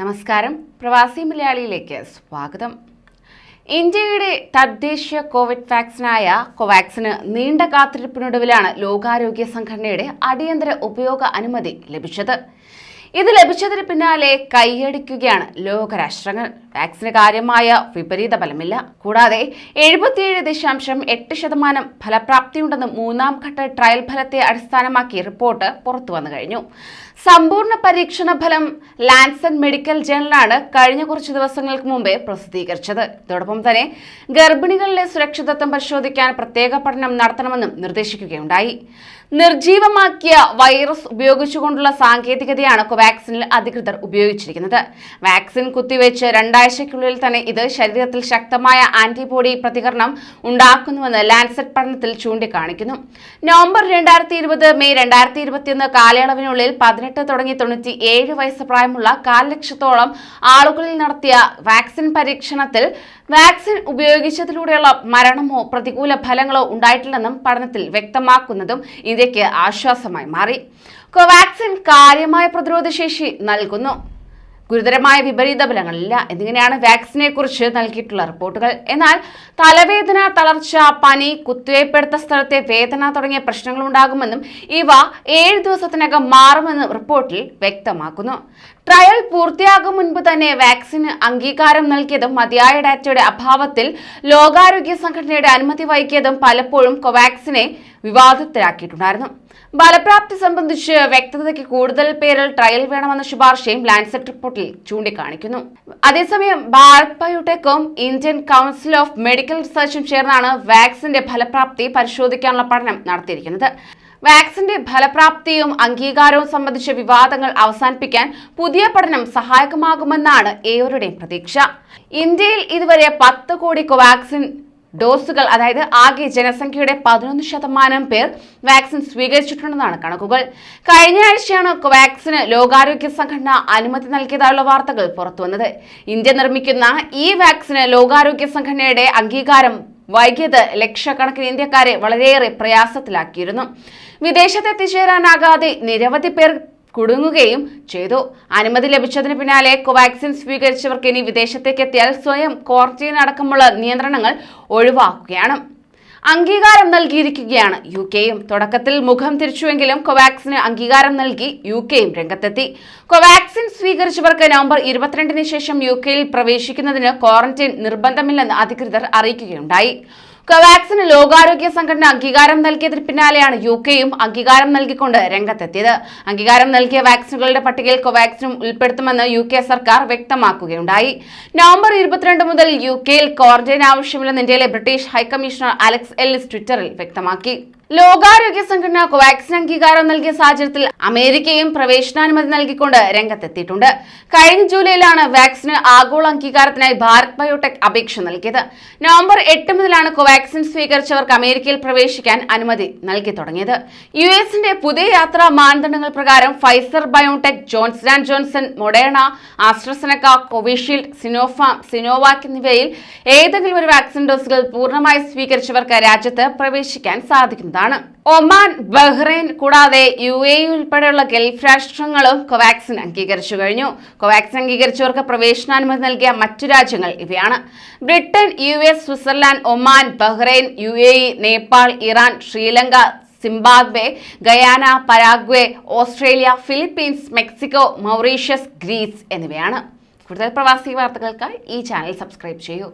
നമസ്കാരം. പ്രവാസി മലയാളിയിലേക്ക് സ്വാഗതം. ഇന്ത്യയുടെ തദ്ദേശീയ കോവിഡ് വാക്സിനായ കോവാക്സിന് നീണ്ട കാത്തിരിപ്പിനൊടുവിലാണ് ലോകാരോഗ്യ സംഘടനയുടെ അടിയന്തര ഉപയോഗ അനുമതി ലഭിച്ചത്. ഇത് ലഭിച്ചതിന് പിന്നാലെ കൈയടിക്കുകയാണ് ലോകരാഷ്ട്രങ്ങൾ. വാക്സിന് കാര്യമായ വിപരീത ഫലമില്ല. കൂടാതെ എഴുപത്തിയേഴ് ദശാംശം എട്ട് ശതമാനം ഫലപ്രാപ്തിയുണ്ടെന്ന് മൂന്നാം ഘട്ട ട്രയൽ ഫലത്തെ അടിസ്ഥാനമാക്കി റിപ്പോർട്ട് പുറത്തു വന്നു കഴിഞ്ഞു. സമ്പൂർണ പരീക്ഷണ ഫലം ലാൻസൺ മെഡിക്കൽ ജേണലാണ് കഴിഞ്ഞ കുറച്ച് ദിവസങ്ങൾക്ക് മുമ്പേ പ്രസിദ്ധീകരിച്ചത്. ഇതോടൊപ്പം തന്നെ ഗർഭിണികളിലെ സുരക്ഷിതത്വം പരിശോധിക്കാൻ പ്രത്യേക പഠനം നടത്തണമെന്നും നിർദ്ദേശിക്കുകയുണ്ടായി. നിർജീവമാക്കിയ വൈറസ് ഉപയോഗിച്ചുകൊണ്ടുള്ള സാങ്കേതികതയാണ് കോവാക്സിനിൽ അധികൃതർ ഉപയോഗിച്ചിരിക്കുന്നത്. വാക്സിൻ കുത്തിവെച്ച് രണ്ടാഴ്ചയ്ക്കുള്ളിൽ തന്നെ ഇത് ശരീരത്തിൽ ശക്തമായ ആന്റിബോഡി പ്രതികരണം ഉണ്ടാക്കുന്നുവെന്ന് ലാൻസെറ്റ് പഠനത്തിൽ ചൂണ്ടിക്കാണിക്കുന്നു. നവംബർ രണ്ടായിരത്തി ഇരുപത് മെയ് രണ്ടായിരത്തി ഇരുപത്തിയൊന്ന് കാലയളവിനുള്ളിൽ പതിനെട്ട് തുടങ്ങി തൊണ്ണൂറ്റി ഏഴ് വയസ്സ് പ്രായമുള്ള കാൽ ലക്ഷത്തോളം ആളുകളിൽ നടത്തിയ വാക്സിൻ പരീക്ഷണത്തിൽ വാക്സിൻ ഉപയോഗിച്ചതിലൂടെയുള്ള മരണമോ പ്രതികൂല ഫലങ്ങളോ ഉണ്ടായിട്ടില്ലെന്നും പഠനത്തിൽ വ്യക്തമാക്കുന്നതും ഇന്ത്യയ്ക്ക് ആശ്വാസമായി മാറി. കോവാക്സിൻ കാര്യമായ പ്രതിരോധ ശേഷി നൽകുന്നു. ഗുരുതരമായ വിപരീത ഫലങ്ങളില്ല. എന്നിങ്ങനെയാണ് വാക്സിനെ കുറിച്ച് നൽകിയിട്ടുള്ള റിപ്പോർട്ടുകൾ. എന്നാൽ തലവേദന തളർച്ച പനി കുത്തിവയ്പ്പെടുത്ത സ്ഥലത്തെ വേദന തുടങ്ങിയ പ്രശ്നങ്ങൾ ഉണ്ടാകുമെന്നും ഇവ ഏഴ് ദിവസത്തിനകം മാറുമെന്നും റിപ്പോർട്ടിൽ വ്യക്തമാക്കുന്നു. ട്രയൽ പൂർത്തിയാകും മുൻപ് തന്നെ വാക്സിന് അംഗീകാരം നൽകിയതും മതിയായ ഡാറ്റയുടെ അഭാവത്തിൽ ലോകാരോഗ്യ സംഘടനയുടെ അനുമതി വൈകിയതും പലപ്പോഴും കോവാക്സിനെ വിവാദത്തിലാക്കിയിട്ടുണ്ടായിരുന്നു. ഫലപ്രാപ്തി സംബന്ധിച്ച് വ്യക്തതയ്ക്ക് കൂടുതൽ പേരിൽ ട്രയൽ വേണമെന്ന ശുപാർശയും ലാൻസെറ്റ് റിപ്പോർട്ടിൽ ചൂണ്ടിക്കാണിക്കുന്നു. അതേസമയം ഭാരത് ബയോടെക്കും ഇന്ത്യൻ കൗൺസിൽ ഓഫ് മെഡിക്കൽ റിസർച്ചും ചേർന്നാണ് വാക്സിന്റെ ഫലപ്രാപ്തി പരിശോധിക്കാനുള്ള പഠനം നടത്തിയിരിക്കുന്നത്. വാക്സിന്റെ ഫലപ്രാപ്തിയും അംഗീകാരവും സംബന്ധിച്ച വിവാദങ്ങൾ അവസാനിപ്പിക്കാൻ പുതിയ പഠനം സഹായകമാകുമെന്നാണ് ഏവരുടെയും പ്രതീക്ഷ. ഇന്ത്യയിൽ ഇതുവരെ പത്ത് കോടി കോവാക്സിൻ ഡോസുകൾ അതായത് ആകെ ജനസംഖ്യയുടെ പതിനൊന്ന് ശതമാനം പേർ വാക്സിൻ സ്വീകരിച്ചിട്ടുണ്ടെന്നാണ് കണക്കുകൾ. കഴിഞ്ഞ ആഴ്ചയാണ് കോവാക്സിന് ലോകാരോഗ്യ സംഘടന അനുമതി നൽകിയതായുള്ള വാർത്തകൾ പുറത്തുവന്നത്. ഇന്ത്യ നിർമ്മിക്കുന്ന ഈ വാക്സിന് ലോകാരോഗ്യ സംഘടനയുടെ അംഗീകാരം വൈകിയത് ലക്ഷക്കണക്കിന് ഇന്ത്യക്കാരെ വളരെയേറെ പ്രയാസത്തിലാക്കിയിരുന്നു. വിദേശത്ത് എത്തിച്ചേരാനാകാതെ നിരവധി പേർ കുടുങ്ങുകയും ചെയ്തു. അനുമതി ലഭിച്ചതിന് പിന്നാലെ കോവാക്സിൻ സ്വീകരിച്ചവർക്ക് ഇനി വിദേശത്തേക്ക് എത്തിയാൽ സ്വയം ക്വാറന്റൈൻ അടക്കമുള്ള നിയന്ത്രണങ്ങൾ ഒഴിവാക്കുകയാണ്. അംഗീകാരം നൽകിയിരിക്കുകയാണ്. യു കെയും തുടക്കത്തിൽ മുഖം തിരിച്ചുവെങ്കിലും കോവാക്സിന് അംഗീകാരം നൽകി യു കെയും രംഗത്തെത്തി. കോവാക്സിൻ സ്വീകരിച്ചവർക്ക് നവംബർ ഇരുപത്തിരണ്ടിന് ശേഷം യു കെയിൽ പ്രവേശിക്കുന്നതിന് ക്വാറന്റൈൻ നിർബന്ധമില്ലെന്ന് അധികൃതർ അറിയിക്കുകയുണ്ടായി. കോവാക്സിന് ലോകാരോഗ്യ സംഘടന അംഗീകാരം നൽകിയതിന് പിന്നാലെയാണ് യു കെയും അംഗീകാരം നൽകിക്കൊണ്ട് രംഗത്തെത്തിയത്. അംഗീകാരം നൽകിയ വാക്സിനുകളുടെ പട്ടികയിൽ കോവാക്സിനും ഉൾപ്പെടുത്തുമെന്ന് യു കെ സർക്കാർ വ്യക്തമാക്കുകയുണ്ടായി. നവംബർ ഇരുപത്തിരണ്ട് മുതൽ യു കെയിൽ ക്വാറന്റൈൻ ആവശ്യമില്ലെന്ന് ഇന്ത്യയിലെ ബ്രിട്ടീഷ് ഹൈക്കമ്മീഷണർ അലക്സ് എല്ലിസ് ട്വിറ്ററിൽ വ്യക്തമാക്കി. ലോകാരോഗ്യ സംഘടന കോവാക്സിൻ അംഗീകാരം നൽകിയ സാഹചര്യത്തിൽ അമേരിക്കയും പ്രവേശനാനുമതി നൽകിക്കൊണ്ട് രംഗത്തെത്തിയിട്ടുണ്ട്. കഴിഞ്ഞ ജൂലൈയിലാണ് വാക്സിന് ആഗോള അംഗീകാരത്തിനായി ഭാരത് ബയോടെക് അപേക്ഷ നൽകിയത്. നവംബർ എട്ട് മുതലാണ് കോവാക്സിൻ സ്വീകരിച്ചവർക്ക് അമേരിക്കയിൽ പ്രവേശിക്കാൻ അനുമതി നൽകി തുടങ്ങിയത്. യു എസിന്റെ പുതിയ യാത്രാ മാനദണ്ഡങ്ങൾ പ്രകാരം Pfizer biotech Johnson and Johnson Moderna AstraZeneca Covishield Sinopharm Sinovac എന്നിവയിൽ ഏതെങ്കിലും ഒരു വാക്സിൻ ഡോസുകൾ പൂർണമായി സ്വീകരിച്ചവർക്ക് രാജ്യത്ത് പ്രവേശിക്കാൻ സാധിക്കുന്നതാണ്. ഒമാൻ ബഹ്റൈൻ കൂടാതെ യു എ ഉൾപ്പെടെയുള്ള ഗൾഫ് രാഷ്ട്രങ്ങളും കോവാക്സിൻ അംഗീകരിച്ചു കഴിഞ്ഞു. കോവാക്സിൻ അംഗീകരിച്ചവർക്ക് പ്രവേശനാനുമതി നൽകിയ മറ്റു രാജ്യങ്ങൾ ഇവയാണ്. Britain U S Switzerland Oman Bahrain U A Nepal Iran Sri Lanka Zimbabwe Guyana Paraguay Australia Philippines Mexico Mauritius Greece എന്നിവയാണ്. കൂടുതൽ പ്രവാസി വാർത്തകൾക്കായി ഈ ചാനൽ സബ്സ്ക്രൈബ് ചെയ്യൂ.